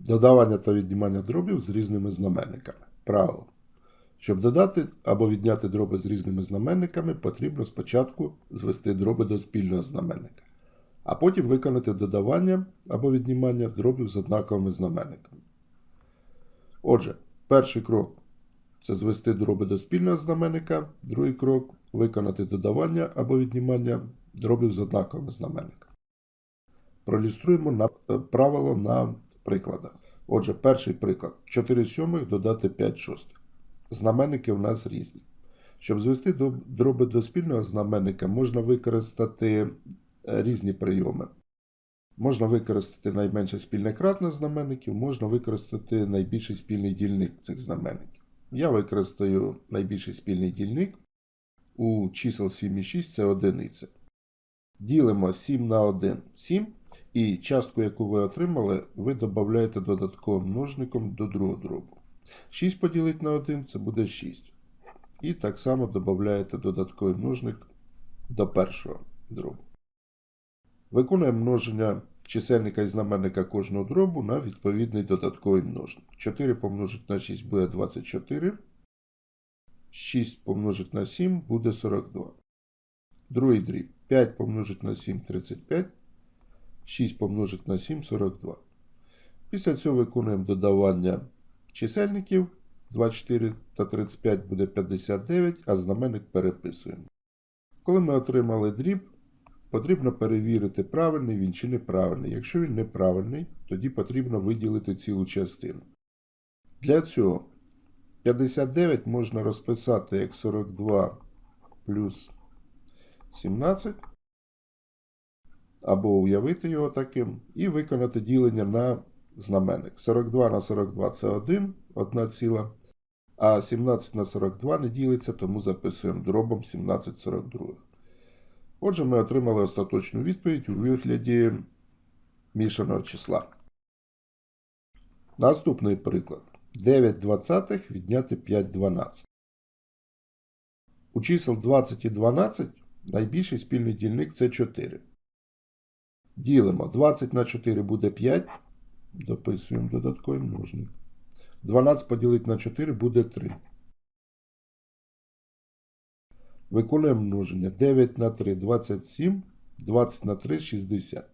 Додавання та віднімання дробів з різними знаменниками. Правило. Щоб додати або відняти дроби з різними знаменниками, потрібно спочатку звести дроби до спільного знаменника, а потім виконати додавання або віднімання дробів з однаковими знаменниками. Отже, перший крок це звести дроби до спільного знаменника, другий крок виконати додавання або віднімання дробів з однаковими знаменниками. Проілюструємо е, правило на прикладах. Отже, перший приклад: 4 сьомих додати 5 шостих. Знаменники у нас різні. Щоб звести дроби до спільного знаменника, можна використати е, різні прийоми. Можна використати найменше спільне кратне знаменників, можна використати найбільший спільний дільник цих знаменників. Я використаю найбільший спільний дільник. У чисел 7 і 6 це одиниця. Ділимо 7 на 1 7. І частку, яку ви отримали, ви додаєте додатковим множником до другого дробу. 6 поділити на 1 це буде 6. І так само додаєте додатковий множник до першого дробу. Виконуємо множення чисельника і знаменника кожного дробу на відповідний додатковий множник. 4 помножити на 6 буде 24. 6 помножити на 7 буде 42. Другий дріб. 5 помножити на 7 35. 6 помножити на 7 42. Після цього виконуємо додавання чисельників. 24 та 35 буде 59, а знаменник переписуємо. Коли ми отримали дріб, потрібно перевірити, правильний він чи неправильний. Якщо він неправильний, тоді потрібно виділити цілу частину. Для цього 59 можна розписати як 42 плюс 17, або уявити його таким, і виконати ділення на знаменник. 42 на 42 це 1, 1 ціла, а 17 на 42 не ділиться, тому записуємо дробом 17 42. Отже, ми отримали остаточну відповідь у вигляді мішаного числа. Наступний приклад. 9 двадцятих відняти 5 12. У чисел 20 і 12 найбільший спільний дільник це 4. Ділимо 20 на 4 буде 5. Дописуємо додатковий множник. 12 поділити на 4 буде 3. Виконуємо множення. 9 на 3 27. 20 на 3 60.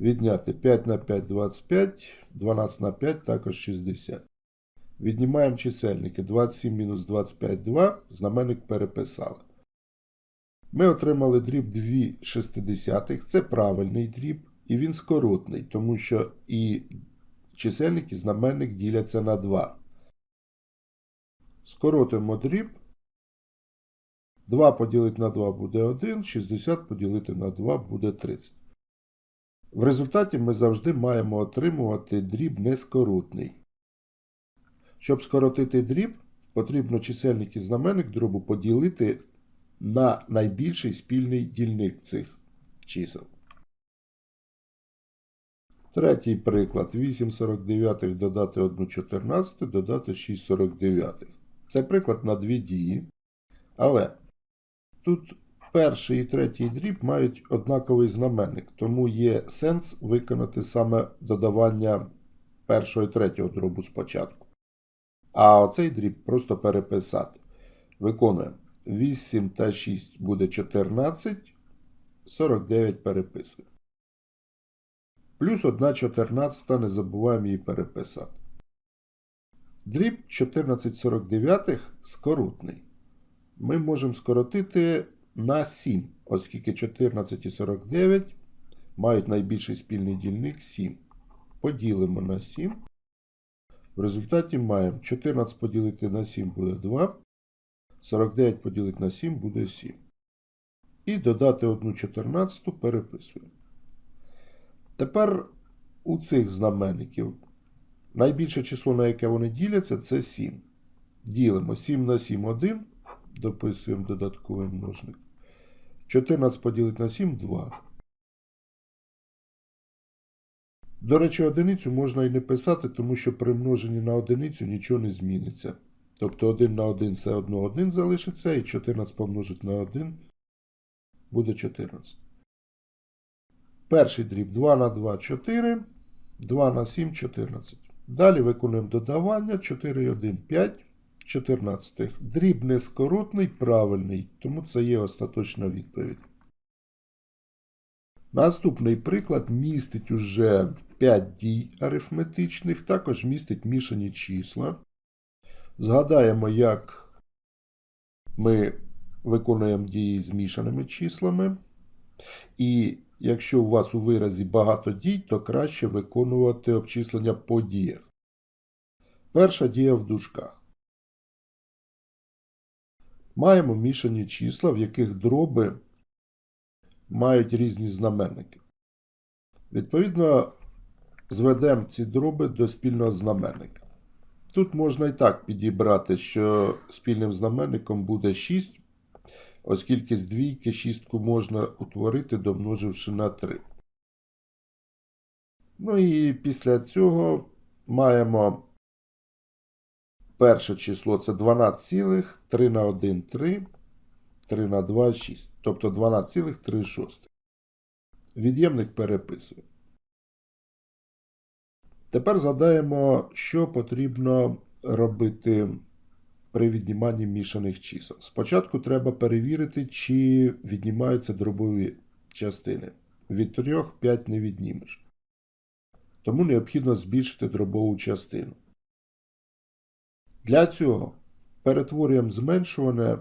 Відняти 5 на 5 25. 12 на 5 також 60. Віднімаємо чисельники. 27 мінус 25 2. Знаменник переписали. Ми отримали дріб 2 шестидесятих. Це правильний дріб. І він скоротний, тому що і чисельник, і знаменник діляться на 2. Скоротимо дріб. 2 поділити на 2 буде 1, 60 поділити на 2 буде 30. В результаті ми завжди маємо отримувати дріб нескоротний. Щоб скоротити дріб, потрібно чисельник і знаменник дробу поділити на найбільший спільний дільник цих чисел. Третій приклад. 8,49 додати 1,14, додати 6,49. Це приклад на дві дії. Але тут перший і третій дріб мають однаковий знаменник, тому є сенс виконати саме додавання першого і третього дробу спочатку. А оцей дріб просто переписати. Виконуємо. 8 та 6 буде 14, 49 переписуємо. Плюс 1 14 не забуваємо її переписати. Дріб 1449 скоротний. Ми можемо скоротити на 7, оскільки 14 і 49 мають найбільший спільний дільник 7. Поділимо на 7. В результаті маємо 14 поділити на 7 буде 2. 49 поділити на 7 буде 7. І додати 1 14 переписуємо. Тепер у цих знаменників найбільше число, на яке вони діляться, це 7. Ділимо 7 на 7 1. Дописуємо додатковий множник. 14 поділити на 7 2. До речі, одиницю можна і не писати, тому що при множенні на одиницю нічого не зміниться. Тобто 1 на 1 все одно 1 залишиться, і 14 помножити на 1 буде 14. Перший дріб 2 на 2 4. 2 на 7 14. Далі виконуємо додавання 4 і 1 5 14. Дріб нескоротний, правильний, тому це є остаточна відповідь. Наступний приклад містить уже 5 дій арифметичних, також містить мішані числа. Згадаємо, як ми виконуємо дії з мішаними числами. І якщо у вас у виразі багато дій, то краще виконувати обчислення по діях. Перша дія в дужках. Маємо мішані числа, в яких дроби мають різні знаменники. Відповідно, зведемо ці дроби до спільного знаменника. Тут можна і так підібрати, що спільним знаменником буде 6, оскільки з двійки шістку можна утворити, домноживши на 3. Ну і після цього маємо перше число це 12,3 на 1 3, 3 на 2 6, тобто 12,3. Від'ємник переписуємо. Тепер згадаємо, що потрібно робити при відніманні мішаних чисел. Спочатку треба перевірити, чи віднімаються дробові частини. Від 3 5 не віднімеш. Тому необхідно збільшити дробову частину. Для цього перетворюємо зменшуване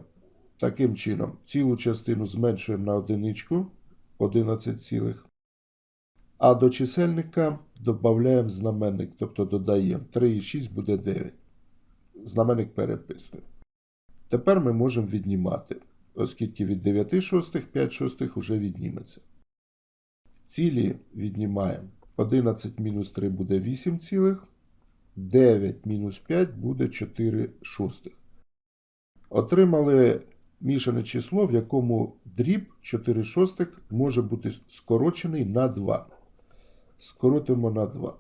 таким чином. Цілу частину зменшуємо на одиничку 11 цілих. А до чисельника додаємо знаменник, тобто додаємо 3 і 6 буде 9. Знаменник переписуємо. Тепер ми можемо віднімати, оскільки від 9 шостих 5 шостих вже відніметься. Цілі віднімаємо. 11 мінус 3 буде 8 цілих. 9 мінус 5 буде 4 шостих. Отримали мішане число, в якому дріб 4 шостих може бути скорочений на 2. Скоротимо на 2.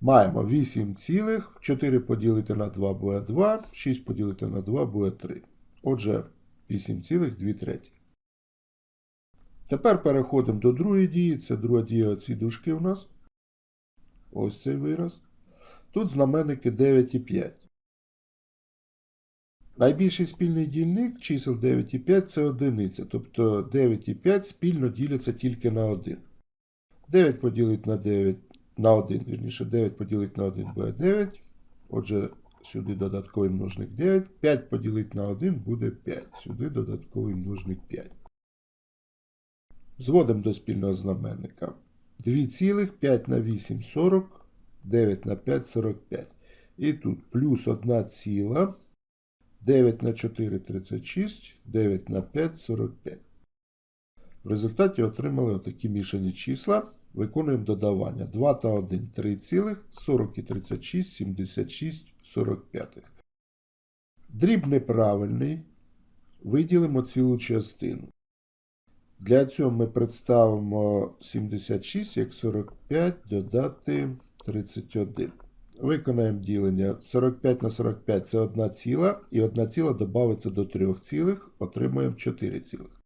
Маємо 8 цілих, 4 поділити на 2 буде 2, 6 поділити на 2 буде 3. Отже, 8 цілих 2 треті. Тепер переходимо до другої дії. Це друга дія оці дужки у нас. Ось цей вираз. Тут знаменники 9 і 5. Найбільший спільний дільник чисел 9 і 5 це одиниця. Тобто 9 і 5 спільно діляться тільки на 1. 9 поділить на 9 на 1, вірніше, 9 поділить на 1 буде 9. Отже, сюди додатковий множник 9. 5 поділить на 1 буде 5. Сюди додатковий множник 5. Зводимо до спільного знаменника. 2 цілих 5 на 8 40, 9 на 5 45. І тут плюс 1 ціла, 9 на 4 36, 9 на 5 45. В результаті отримали отакі мішані числа. Виконуємо додавання. 2 та 1 3 цілих, 40 і 36, 76, 45. Дріб неправильний. Виділимо цілу частину. Для цього ми представимо 76 як 45 додати 31. Виконаємо ділення. 45 на 45 це 1 ціла, і 1 ціла додається до 3 цілих, отримуємо 4 цілих.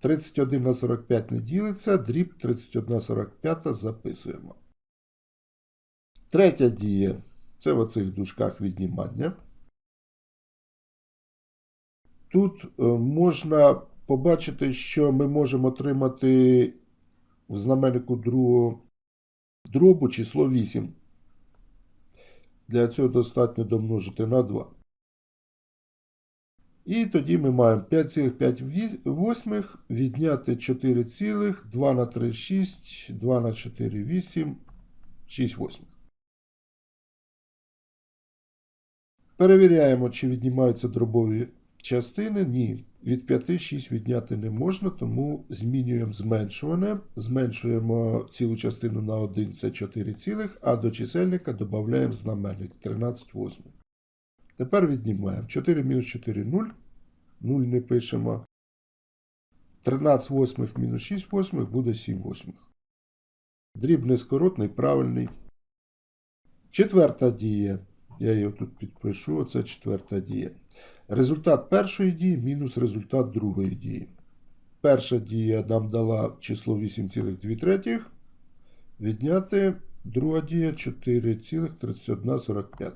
31 на 45 не ділиться, дріб 31 45 записуємо. Третя дія це в оцих дужках віднімання. Тут е, можна побачити, що ми можемо отримати в знаменнику другого дробу число 8. Для цього достатньо домножити на 2. І тоді ми маємо 5,5 відняти 4, цілих, 2 на 3 6, 2 на 4 8, 6 восьмих. Перевіряємо, чи віднімаються дробові частини. Ні. Від 5 6 відняти не можна, тому змінюємо зменшуване. Зменшуємо цілу частину на 1 це 4 цілих, а до чисельника додаємо знаменник 13 восьмих. Тепер віднімаємо 4 мінус 4 0. 0 не пишемо. 13 восьмих мінус 6 восьмих буде 7 восьмих. Дріб нескоротний, правильний. Четверта дія. Я його тут підпишу. Оце четверта дія. Результат першої дії мінус результат другої дії. Перша дія нам дала число 8,2 третіх. Відняти друга дія 4,3145.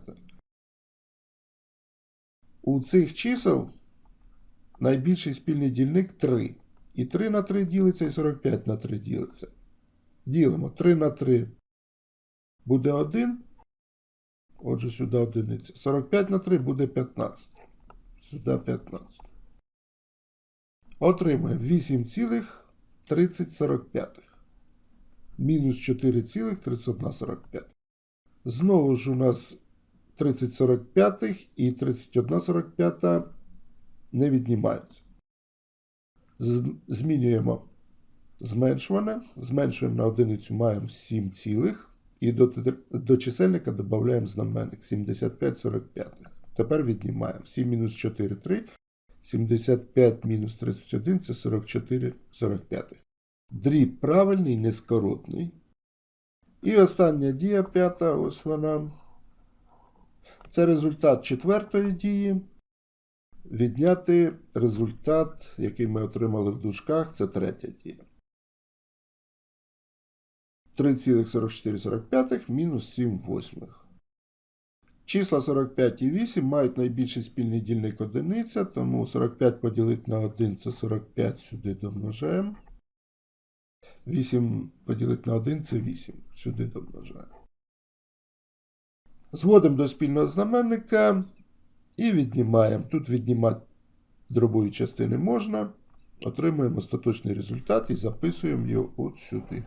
У цих чисел найбільший спільний дільник 3. І 3 на 3 ділиться, і 45 на 3 ділиться. Ділимо 3 на 3 буде 1. Отже, сюди одиниця. 45 на 3 буде 15. Сюди 15. Отримаємо 8,3045. Мінус 4,3145. Знову ж у нас 3045 і 3145 не віднімаються. Змінюємо зменшуване. Зменшуємо на одиницю маємо 7 цілих. І до, до чисельника додаємо знаменник 75,45. Тепер віднімаємо 7 мінус 4 3. 75 мінус 31 це 44,45. Дріб правильний, нескоротний. І остання дія п'ята, ось вона. Це результат четвертої дії. Відняти результат, який ми отримали в дужках, це третя дія. 3,4445 мінус 7 восьмих. Числа 45 і 8 мають найбільший спільний дільник одиниця, тому 45 поділити на 1 це 45 сюди домножаємо. 8 поділити на 1 це 8. Сюди домножаємо. Зводимо до спільного знаменника і віднімаємо. Тут віднімати дробові частини можна. Отримуємо остаточний результат і записуємо його от сюди.